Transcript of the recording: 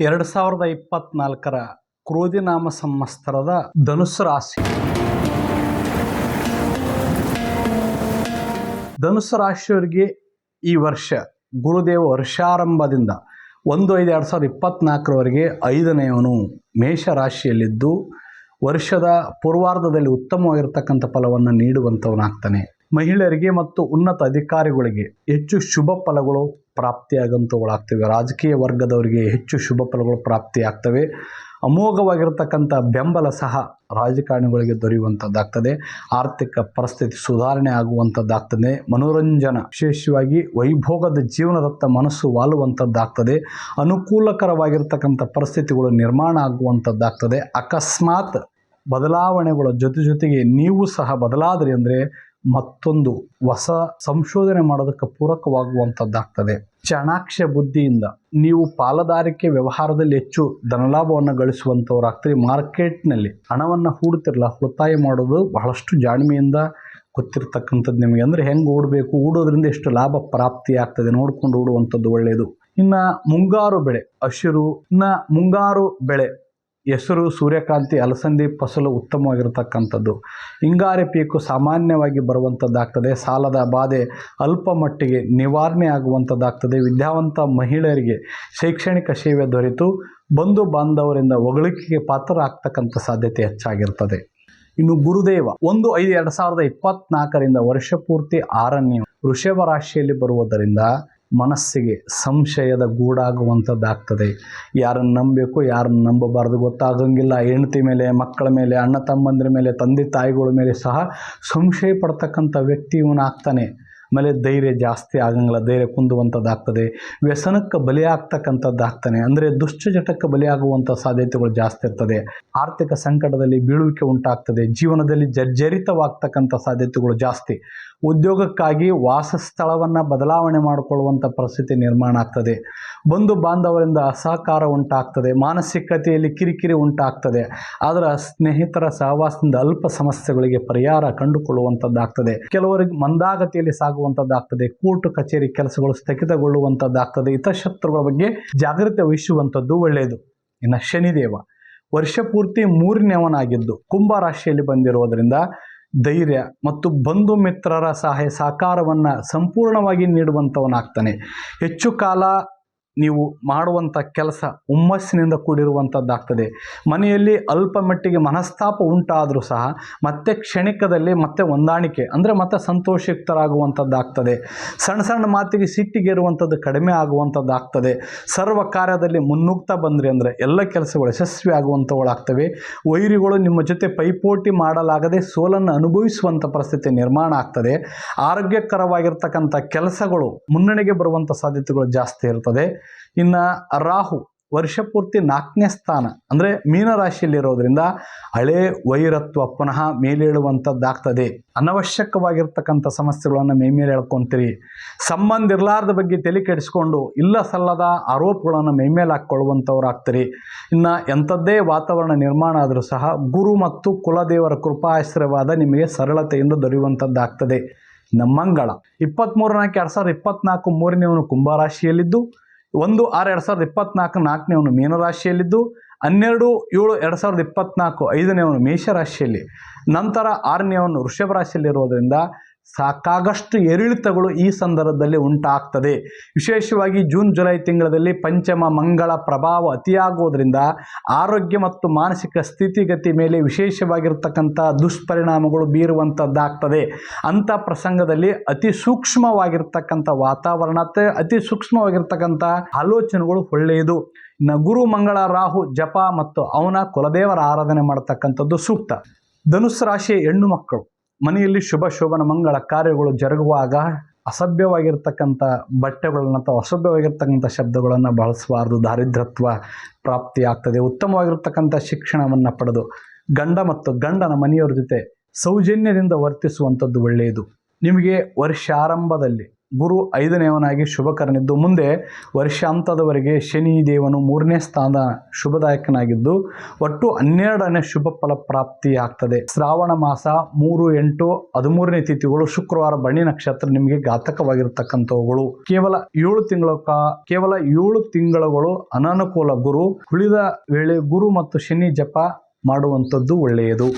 ಎರಡು ಸಾವಿರದ ಇಪ್ಪತ್ನಾಲ್ಕರ ಕ್ರೋಧಿನಾಮ ಸಂವತ್ಸರದ ಧನುಸು ರಾಶಿ. ಧನುಸು ರಾಶಿಯವರಿಗೆ ಈ ವರ್ಷ ಗುರುದೇವ ವರ್ಷಾರಂಭದಿಂದ ಒಂದು ಐದು ಎರಡು ಸಾವಿರದ ಇಪ್ಪತ್ನಾಲ್ಕರವರೆಗೆ ಐದನೆಯವನು ಮೇಷರಾಶಿಯಲ್ಲಿದ್ದು ವರ್ಷದ ಪೂರ್ವಾರ್ಧದಲ್ಲಿ ಉತ್ತಮವಾಗಿರ್ತಕ್ಕಂಥ ಫಲವನ್ನು ನೀಡುವಂಥವನಾಗ್ತಾನೆ. ಮಹಿಳೆಯರಿಗೆ ಮತ್ತು ಉನ್ನತ ಅಧಿಕಾರಿಗಳಿಗೆ ಹೆಚ್ಚು ಶುಭ ಫಲಗಳು ಪ್ರಾಪ್ತಿಯಾಗಂಥವುಗಳಾಗ್ತವೆ ರಾಜಕೀಯ ವರ್ಗದವರಿಗೆ ಹೆಚ್ಚು ಶುಭ ಫಲಗಳು ಪ್ರಾಪ್ತಿಯಾಗ್ತವೆ. ಅಮೋಘವಾಗಿರತಕ್ಕಂಥ ಬೆಂಬಲ ಸಹ ರಾಜಕಾರಣಿಗಳಿಗೆ ದೊರೆಯುವಂಥದ್ದಾಗ್ತದೆ. ಆರ್ಥಿಕ ಪರಿಸ್ಥಿತಿ ಸುಧಾರಣೆ ಆಗುವಂಥದ್ದಾಗ್ತದೆ. ಮನೋರಂಜನ ವಿಶೇಷವಾಗಿ ವೈಭೋಗದ ಜೀವನದತ್ತ ಮನಸ್ಸು ವಾಲುವಂಥದ್ದಾಗ್ತದೆ. ಅನುಕೂಲಕರವಾಗಿರ್ತಕ್ಕಂಥ ಪರಿಸ್ಥಿತಿಗಳು ನಿರ್ಮಾಣ ಆಗುವಂಥದ್ದಾಗ್ತದೆ. ಅಕಸ್ಮಾತ್ ಬದಲಾವಣೆಗಳ ಜೊತೆ ಜೊತೆಗೆ ನೀವು ಸಹ ಬದಲಾದ್ರಿ ಅಂದರೆ ಮತ್ತೊಂದು ಹೊಸ ಸಂಶೋಧನೆ ಮಾಡೋದಕ್ಕೆ ಪೂರಕವಾಗುವಂಥದ್ದಾಗ್ತದೆ. ಚಾಣಾಕ್ಷ ಬುದ್ಧಿಯಿಂದ ನೀವು ಪಾಲುದಾರಿಕೆ ವ್ಯವಹಾರದಲ್ಲಿ ಹೆಚ್ಚು ಧನಲಾಭವನ್ನು ಗಳಿಸುವಂಥವ್ರಾಗ್ತೀರಿ. ಮಾರ್ಕೆಟ್ನಲ್ಲಿ ಹಣವನ್ನು ಹೂಡ್ತಿರಲ್ಲ, ಉಳಿತಾಯ ಮಾಡೋದು ಬಹಳಷ್ಟು ಜಾಣ್ಮೆಯಿಂದ ಗೊತ್ತಿರ್ತಕ್ಕಂಥದ್ದು ನಿಮಗೆ. ಅಂದರೆ ಹೆಂಗೆ ಓಡಬೇಕು ಹೂಡೋದ್ರಿಂದ ಎಷ್ಟು ಲಾಭ ಪ್ರಾಪ್ತಿ ಆಗ್ತದೆ ನೋಡ್ಕೊಂಡು ಓಡುವಂಥದ್ದು ಒಳ್ಳೆಯದು. ಇನ್ನು ಮುಂಗಾರು ಬೆಳೆ, ಹಸಿರು, ಇನ್ನು ಮುಂಗಾರು ಬೆಳೆ. ಹೆಸರು ಸೂರ್ಯಕಾಂತಿ ಅಲಸಂದಿ ಫಸಲು ಉತ್ತಮವಾಗಿರತಕ್ಕಂಥದ್ದು. ಹಿಂಗಾರಿ ಪೀಕು ಸಾಮಾನ್ಯವಾಗಿ ಬರುವಂಥದ್ದಾಗ್ತದೆ. ಸಾಲದ ಬಾಧೆ ಅಲ್ಪ ಮಟ್ಟಿಗೆ ನಿವಾರಣೆ ಆಗುವಂಥದ್ದಾಗ್ತದೆ. ವಿದ್ಯಾವಂತ ಮಹಿಳೆಯರಿಗೆ ಶೈಕ್ಷಣಿಕ ಸೇವೆ ದೊರೆತು ಬಂಧು ಬಾಂಧವರಿಂದ ಹೊಗಳಿಕೆಗೆ ಪಾತ್ರ ಆಗ್ತಕ್ಕಂಥ ಸಾಧ್ಯತೆ ಹೆಚ್ಚಾಗಿರ್ತದೆ. ಇನ್ನು ಗುರುದೇವ, ಒಂದು ಐದು ಎರಡು ಸಾವಿರದ ಇಪ್ಪತ್ನಾಲ್ಕರಿಂದ ವರ್ಷ ಪೂರ್ತಿ ಆರನೇ ವೃಷಭ ರಾಶಿಯಲ್ಲಿ ಬರುವುದರಿಂದ ಮನಸ್ಸಿಗೆ ಸಂಶಯದ ಗೂಡಾಗುವಂಥದ್ದಾಗ್ತದೆ. ಯಾರನ್ನು ನಂಬಬೇಕು, ಯಾರನ್ನು ನಂಬಬಾರ್ದು ಗೊತ್ತಾಗಂಗಿಲ್ಲ. ಹೆಂಡತಿ ಮೇಲೆ, ಮಕ್ಕಳ ಮೇಲೆ, ಅಣ್ಣ ತಮ್ಮಂದಿರ ಮೇಲೆ, ತಂದೆ ತಾಯಿಗಳ ಮೇಲೆ ಸಹ ಸಂಶಯ ಪಡ್ತಕ್ಕಂಥ ವ್ಯಕ್ತಿ ಇವನಾಗ್ತಾನೆ. ಆಮೇಲೆ ಧೈರ್ಯ ಜಾಸ್ತಿ ಆಗಂಗಿಲ್ಲ, ಧೈರ್ಯ ಕುಂದುವಂಥದ್ದಾಗ್ತದೆ. ವ್ಯಸನಕ್ಕೆ ಬಲಿಯಾಗ್ತಕ್ಕಂಥದ್ದಾಗ್ತಾನೆ. ಅಂದರೆ ದುಶ್ಚಟಕ್ಕೆ ಬಲಿಯಾಗುವಂಥ ಸಾಧ್ಯತೆಗಳು ಜಾಸ್ತಿ ಇರ್ತದೆ. ಆರ್ಥಿಕ ಸಂಕಟದಲ್ಲಿ ಬೀಳುವಿಕೆ ಉಂಟಾಗ್ತದೆ. ಜೀವನದಲ್ಲಿ ಜರ್ಜರಿತವಾಗ್ತಕ್ಕಂಥ ಸಾಧ್ಯತೆಗಳು ಜಾಸ್ತಿ. ಉದ್ಯೋಗಕ್ಕಾಗಿ ವಾಸಸ್ಥಳವನ್ನು ಬದಲಾವಣೆ ಮಾಡಿಕೊಳ್ಳುವಂಥ ಪರಿಸ್ಥಿತಿ ನಿರ್ಮಾಣ ಆಗ್ತದೆ. ಬಂಧು ಬಾಂಧವರಿಂದ ಅಸಹಕಾರ ಉಂಟಾಗ್ತದೆ, ಮಾನಸಿಕತೆಯಲ್ಲಿ ಕಿರಿಕಿರಿ ಉಂಟಾಗ್ತದೆ ಆದರೆ ಸ್ನೇಹಿತರ ಸಹವಾಸದಿಂದ ಅಲ್ಪ ಸಮಸ್ಯೆಗಳಿಗೆ ಪರಿಹಾರ ಕಂಡುಕೊಳ್ಳುವಂಥದ್ದಾಗ್ತದೆ ಕೆಲವರಿಗೆ ಮಂದಾಗತಿಯಲ್ಲಿ ಸಾಗುವಂಥದ್ದಾಗ್ತದೆ ಕೋರ್ಟ್ ಕಚೇರಿ ಕೆಲಸಗಳು ಸ್ಥಗಿತಗೊಳ್ಳುವಂಥದ್ದಾಗ್ತದೆ ಹಿತಶತ್ರುಗಳ ಬಗ್ಗೆ ಜಾಗೃತಿ ವಹಿಸುವಂಥದ್ದು ಒಳ್ಳೆಯದು. ಇನ್ನು ಶನಿದೇವ, ವರ್ಷ ಪೂರ್ತಿ ಮೂರನೇವನಾಗಿದ್ದು ಕುಂಭ ರಾಶಿಯಲ್ಲಿ ಬಂದಿರುವುದರಿಂದ ಧೈರ್ಯ ಮತ್ತು ಬಂಧು ಮಿತ್ರರ ಸಹಾಯ, ಸಹಕಾರವನ್ನು ಸಂಪೂರ್ಣವಾಗಿ ನೀಡುವಂಥವನಾಗ್ತಾನೆ ಹೆಚ್ಚು ಕಾಲ ನೀವು ಮಾಡುವಂಥ ಕೆಲಸ ಹುಮ್ಮಸ್ಸಿನಿಂದ ಕೂಡಿರುವಂಥದ್ದಾಗ್ತದೆ ಮನೆಯಲ್ಲಿ ಅಲ್ಪ ಮಟ್ಟಿಗೆ ಮನಸ್ತಾಪ ಉಂಟಾದರೂ ಸಹ ಮತ್ತೆ ಕ್ಷಣಿಕದಲ್ಲಿ ಮತ್ತೆ ಹೊಂದಾಣಿಕೆ, ಅಂದರೆ ಮತ್ತೆ ಸಂತೋಷಯುಕ್ತರಾಗುವಂಥದ್ದಾಗ್ತದೆ ಸಣ್ಣ ಸಣ್ಣ ಮಾತಿಗೆ ಸಿಟ್ಟಿಗೇರುವಂಥದ್ದು ಕಡಿಮೆ ಆಗುವಂಥದ್ದಾಗ್ತದೆ ಸರ್ವ ಕಾರ್ಯದಲ್ಲಿ ಮುನ್ನುಗ್ತಾ ಬಂದ್ರಿ ಅಂದರೆ ಎಲ್ಲ ಕೆಲಸಗಳು ಯಶಸ್ವಿ ಆಗುವಂಥವುಗಳಾಗ್ತವೆ ವೈರಿಗಳು ನಿಮ್ಮ ಜೊತೆ ಪೈಪೋಟಿ ಮಾಡಲಾಗದೆ ಸೋಲನ್ನು ಅನುಭವಿಸುವಂಥ ಪರಿಸ್ಥಿತಿ ನಿರ್ಮಾಣ ಆಗ್ತದೆ. ಆರೋಗ್ಯಕರವಾಗಿರ್ತಕ್ಕಂಥ ಕೆಲಸಗಳು ಮುನ್ನಡೆಗೆ ಬರುವಂಥ ಸಾಧ್ಯತೆಗಳು ಜಾಸ್ತಿ ಇರ್ತದೆ. ಇನ್ನು ರಾಹು ವರ್ಷ ಪೂರ್ತಿ ನಾಲ್ಕನೇ ಸ್ಥಾನ, ಅಂದರೆ ಮೀನರಾಶಿಯಲ್ಲಿರೋದ್ರಿಂದ ಹಳೆ ವೈರತ್ವ ಪುನಃ ಮೇಲೇಳುವಂಥದ್ದಾಗ್ತದೆ ಅನವಶ್ಯಕವಾಗಿರ್ತಕ್ಕಂಥ ಸಮಸ್ಯೆಗಳನ್ನು ಮೇ ಮೇಲೆ ಹೇಳ್ಕೊತೀರಿ ಸಂಬಂಧ ಇರಲಾರ್ದ ಬಗ್ಗೆ ತಲೆ ಕೆಡಿಸ್ಕೊಂಡು ಇಲ್ಲ ಸಲ್ಲದ ಆರೋಪಗಳನ್ನು ಮೈ ಮೇಲೆ ಹಾಕ್ಕೊಳ್ಳುವಂಥವ್ರು ಆಗ್ತೀರಿ ಇನ್ನು ಎಂಥದ್ದೇ ವಾತಾವರಣ ನಿರ್ಮಾಣ ಆದರೂ ಸಹ ಗುರು ಮತ್ತು ಕುಲದೇವರ ಕೃಪಾಶ್ರಯವಾದ ನಿಮಗೆ ಸರಳತೆಯಿಂದ ದೊರೆಯುವಂಥದ್ದಾಗ್ತದೆ ನಮ್ಮಂಗಳ ಮಂಗಳ ಇಪ್ಪತ್ತ್ಮೂರು ಎರಡು ಸಾವಿರದ ಇಪ್ಪತ್ನಾಲ್ಕು ಮೂರನೇವನು ಕುಂಭರಾಶಿಯಲ್ಲಿದ್ದು ಒಂದು ಆರು ಎರಡು ಸಾವಿರದ ಇಪ್ಪತ್ನಾಲ್ಕು ನಾಲ್ಕನೇವನು ಮೀನರಾಶಿಯಲ್ಲಿದ್ದು, ಹನ್ನೆರಡು ಏಳು ಎರಡು ಸಾವಿರದ ಇಪ್ಪತ್ನಾಲ್ಕು ಐದನೇವನು ಮೇಷರಾಶಿಯಲ್ಲಿ. ನಂತರ ಆರನೇವನು ವೃಷಭ ರಾಶಿಯಲ್ಲಿರೋದರಿಂದ ಸಾಕಾಗಷ್ಟು ಏರಿಳಿತಗಳು ಈ ಸಂದರ್ಭದಲ್ಲಿ ಉಂಟಾಗ್ತದೆ. ವಿಶೇಷವಾಗಿ ಜೂನ್, ಜುಲೈ ತಿಂಗಳಲ್ಲಿ ಪಂಚಮ, ಮಂಗಳ ಪ್ರಭಾವ ಅತಿಯಾಗುವುದರಿಂದ ಆರೋಗ್ಯ ಮತ್ತು ಮಾನಸಿಕ ಸ್ಥಿತಿಗತಿ ಮೇಲೆ ವಿಶೇಷವಾಗಿರ್ತಕ್ಕಂಥ ದುಷ್ಪರಿಣಾಮಗಳು ಬೀರುವಂಥದ್ದಾಗ್ತದೆ. ಅಂಥ ಪ್ರಸಂಗದಲ್ಲಿ ಅತಿ ಸೂಕ್ಷ್ಮವಾಗಿರ್ತಕ್ಕಂಥ ವಾತಾವರಣ ಅತಿ ಸೂಕ್ಷ್ಮವಾಗಿರ್ತಕ್ಕಂಥ ಆಲೋಚನೆಗಳು ಒಳ್ಳೆಯದು. ಇನ್ನು ಗುರು, ಮಂಗಳ, ರಾಹು, ಜಪ ಮತ್ತು ಅವನ ಕುಲದೇವರ ಆರಾಧನೆ ಮಾಡತಕ್ಕಂಥದ್ದು ಸೂಕ್ತ. ಧನುಸ್ ರಾಶಿಯ ಹೆಣ್ಣು ಮಕ್ಕಳು. ಮನೆಯಲ್ಲಿ ಶುಭ ಶೋಭನ ಮಂಗಳ ಕಾರ್ಯಗಳು ಜರುಗುವಾಗ ಅಸಭ್ಯವಾಗಿರ್ತಕ್ಕಂಥ ಬಟ್ಟೆಗಳನ್ನು ಅಥವಾ ಅಸಭ್ಯವಾಗಿರ್ತಕ್ಕಂಥ ಶಬ್ದಗಳನ್ನು ಬಳಸಬಾರ್ದು. ದಾರಿದ್ರತ್ವ ಪ್ರಾಪ್ತಿಯಾಗ್ತದೆ. ಉತ್ತಮವಾಗಿರ್ತಕ್ಕಂಥ ಶಿಕ್ಷಣವನ್ನು ಪಡೆದು ಗಂಡ ಮತ್ತು ಗಂಡನ ಮನೆಯವರ ಜೊತೆ ಸೌಜನ್ಯದಿಂದ ವರ್ತಿಸುವಂಥದ್ದು ಒಳ್ಳೆಯದು. ನಿಮಗೆ ವರ್ಷಾರಂಭದಲ್ಲಿ ಗುರು ಐದನೆಯವನಾಗಿ ಶುಭಕರನಿದ್ದು ಮುಂದೆ ವರ್ಷಾಂತದವರೆಗೆ ಶನಿ ದೇವನು ಮೂರನೇ ಸ್ಥಾನ ಶುಭದಾಯಕನಾಗಿದ್ದು, ಒಟ್ಟು ಹನ್ನೆರಡನೇ ಶುಭ ಫಲ ಪ್ರಾಪ್ತಿಯಾಗ್ತದೆ. ಶ್ರಾವಣ ಮಾಸ ಮೂರು, ಎಂಟು, ಹದಿಮೂರನೇ ತಿಥಿಗಳು ಶುಕ್ರವಾರ ಬಣ್ಣಿ ನಕ್ಷತ್ರ ನಿಮಗೆ ಘಾತಕವಾಗಿರ್ತಕ್ಕಂಥವುಗಳು. ಕೇವಲ ಏಳು ತಿಂಗಳ ಕೇವಲ ಏಳು ತಿಂಗಳುಗಳು ಅನಾನುಕೂಲ ಗುರು, ಉಳಿದ ವೇಳೆ ಗುರು ಮತ್ತು ಶನಿ ಜಪ ಮಾಡುವಂಥದ್ದು ಒಳ್ಳೆಯದು.